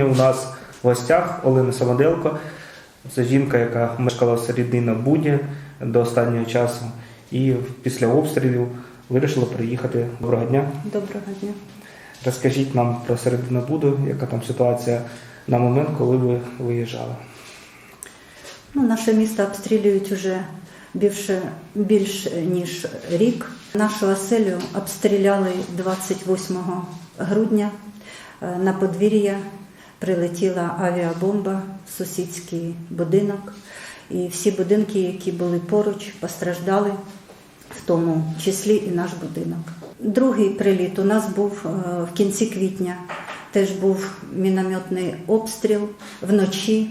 Сьогодні у нас в гостях Олена Самоделко. Це жінка, яка мешкала в на Буді до останнього часу. І після обстрілів вирішила приїхати. Доброго дня. Доброго дня. Розкажіть нам про середину Буду, яка там ситуація на момент, коли ви виїжджали. Ну, наше місто обстрілюють уже більше, більш ніж рік. Нашу оселю обстріляли 28 грудня. Е, На подвір'я прилетіла авіабомба в сусідський будинок. І всі будинки, які були поруч, постраждали, в тому числі і наш будинок. Другий приліт у нас був е, в кінці квітня. Теж був мінометний обстріл вночі.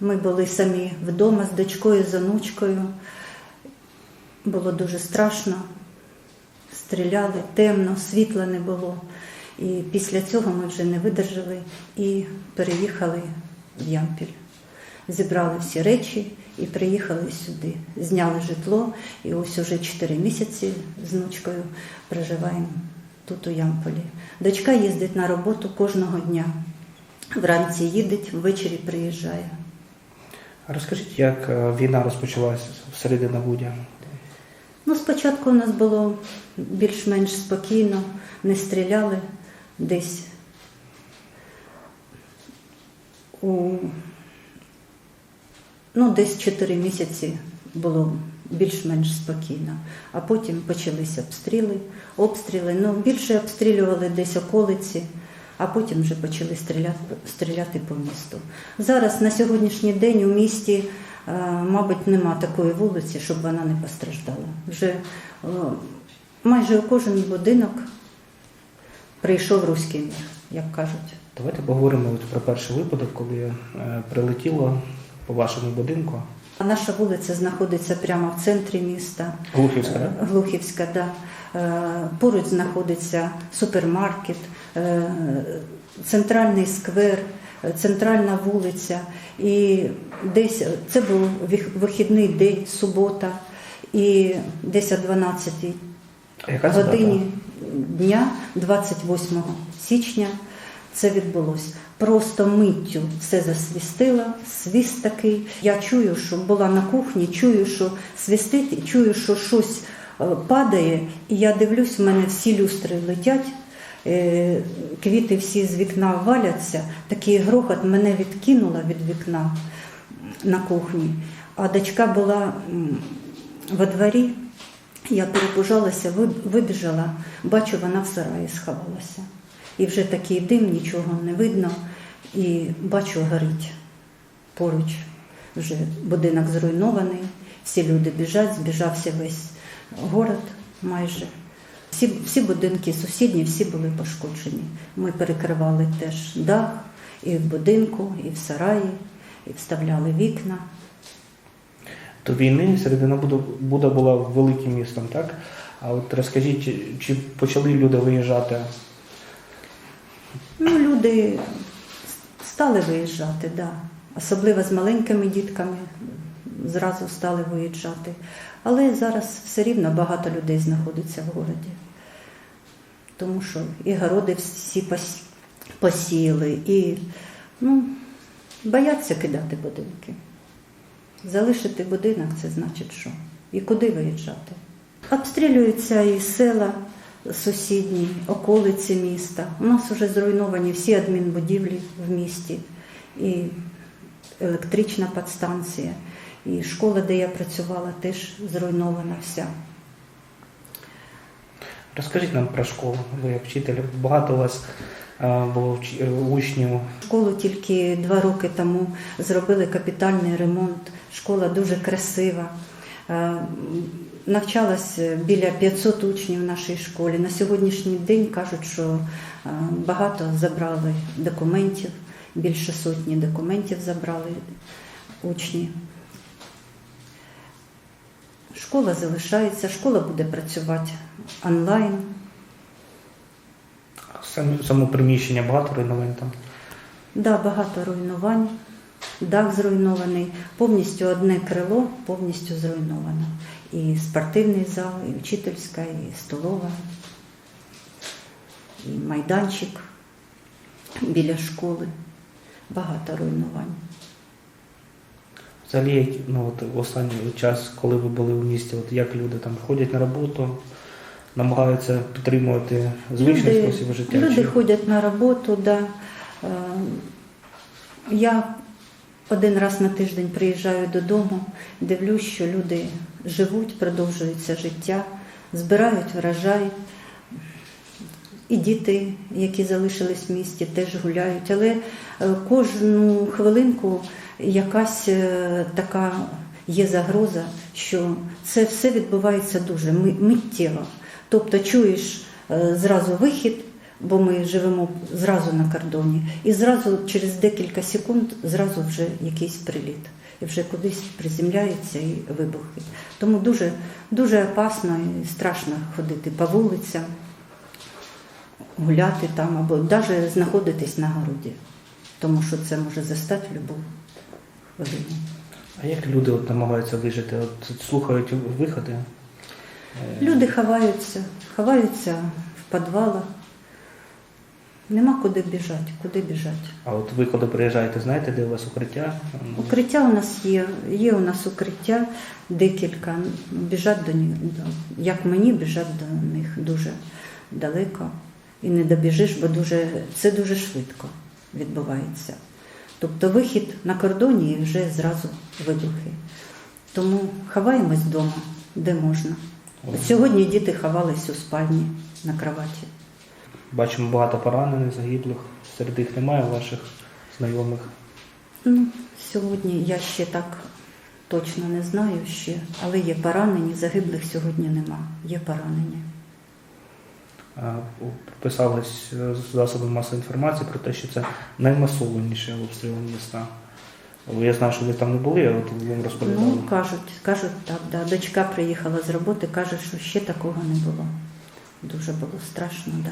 Ми були самі вдома з дочкою, з онучкою. Було дуже страшно. Стріляли темно, світла не було. І після цього ми вже не видержали і переїхали в Ямпіль. Зібрали всі речі і приїхали сюди. Зняли житло, і ось уже 4 місяці з внучкою проживаємо тут у Ямполі. Дочка їздить на роботу кожного дня. Вранці їде, ввечері приїжджає. Розкажіть, як е, війна розпочалася в середині Буді? Ну, спочатку у нас було більш-менш спокійно, не стріляли десь у ну, десь 4 місяці було більш-менш спокійно. А потім почалися обстріли, обстріли. Ну, більше обстрілювали десь околиці, а потім вже почали стріляти, стріляти по місту. Зараз на сьогоднішній день у місті, е, мабуть, нема такої вулиці, щоб вона не постраждала. Вже е, майже у кожен будинок прийшов руський мір, як кажуть. Давайте поговоримо про перший випадок, коли е, прилетіло по вашому будинку. Наша вулиця знаходиться прямо в центрі міста. Глухівська, Е, так? Глухівська, да. Е, Поруч знаходиться супермаркет, центральний сквер, центральна вулиця. І десь це був вихідний день, субота, і десь о 12 А Яка це годині? Дня, 28 січня, це відбулося. Просто миттю все засвістило, свіст такий. Я чую, що була на кухні, чую, що свістить, чую, що щось е, падає, і я дивлюсь, в мене всі люстри летять, е, квіти всі з вікна валяться. Такий грохот мене відкинуло від вікна на кухні. А дочка була во дворі. Я перепужалася, ви- вибіжала, бачу, вона в сараї сховалася. І вже такий дим, нічого не видно, і бачу, горить поруч. Вже будинок зруйнований, всі люди біжать, збіжався весь город майже. Всі, всі будинки сусідні, всі були пошкоджені. Ми перекривали теж дах і в будинку, і в сараї, і вставляли вікна. До війни середина Буда, була великим містом, так? А от розкажіть, чи, почали люди виїжджати? Ну, люди стали виїжджати, да. особливо з маленькими дітками зразу стали виїжджати. Але зараз все рівно багато людей знаходиться в городі. Тому що і городи всі пос- посіяли, і ну, бояться кидати будинки. Залишити будинок це значить що? І куди виїжджати? Обстрілюються і села сусідні, околиці міста. У нас вже зруйновані всі адмінбудівлі в місті, і електрична підстанція, і школа, де я працювала, теж зруйнована вся. Розкажіть нам про школу. Ви як багато у вас було е, учнів. Школу тільки два роки тому зробили капітальний ремонт. Школа дуже красива. Е, Навчалось біля 500 учнів в нашій школі. На сьогоднішній день кажуть, що е, багато забрали документів, більше сотні документів забрали учні. Школа залишається, школа буде працювати онлайн. Саме приміщення багато руйнувань там. Да, багато руйнувань, дах зруйнований, повністю одне крило повністю зруйновано. І спортивний зал, і вчительська, і столова, і майданчик біля школи. багато руйнувань. Взагалі, ну от в останній час, коли ви були у місті, от як люди там ходять на роботу, намагаються підтримувати звичний Люди- спосіб життя? Люди чи- ходять на роботу, да. Е, Я один раз на тиждень приїжджаю додому, дивлюсь, що люди живуть, продовжується життя, збирають врожай. І діти, які залишились в місті, теж гуляють. Але е, кожну хвилинку якась е, така є загроза, що це все відбувається дуже ми- миттєво. Тобто чуєш е, зразу вихід, бо ми живемо зразу на кордоні, і зразу через декілька секунд зразу вже якийсь приліт. І вже кудись приземляється і вибухи. Тому дуже, дуже опасно і страшно ходити по вулицям, гуляти там або навіть знаходитись на городі, тому що це може застати в будь-яку. А як люди от намагаються вижити? От слухають виходи? Люди ховаються, ховаються в підвалах. Нема куди біжати, куди біжати. А от ви коли приїжджаєте, знаєте, де у вас укриття? Укриття у нас є, є у нас укриття декілька. Біжать до них, як мені, біжать до них дуже далеко. І не добіжиш, бо дуже, це дуже швидко відбувається. Тобто вихід на кордоні і вже зразу вибухи. Тому ховаємось вдома, де можна. Сьогодні діти ховались у спальні на кроваті. Бачимо багато поранених, загиблих. Серед них немає ваших знайомих. Ну, сьогодні я ще так точно не знаю ще, але є поранені, загиблих сьогодні нема. Є поранені. Писалось е, з засобів масової інформації про те, що це наймасованіші обстріли міста. Я знаю, що ви там не були, а от їм розповідали. Ну, кажуть, кажуть так, да. Дочка приїхала з роботи, каже, що ще такого не було. Дуже було страшно, так. Да.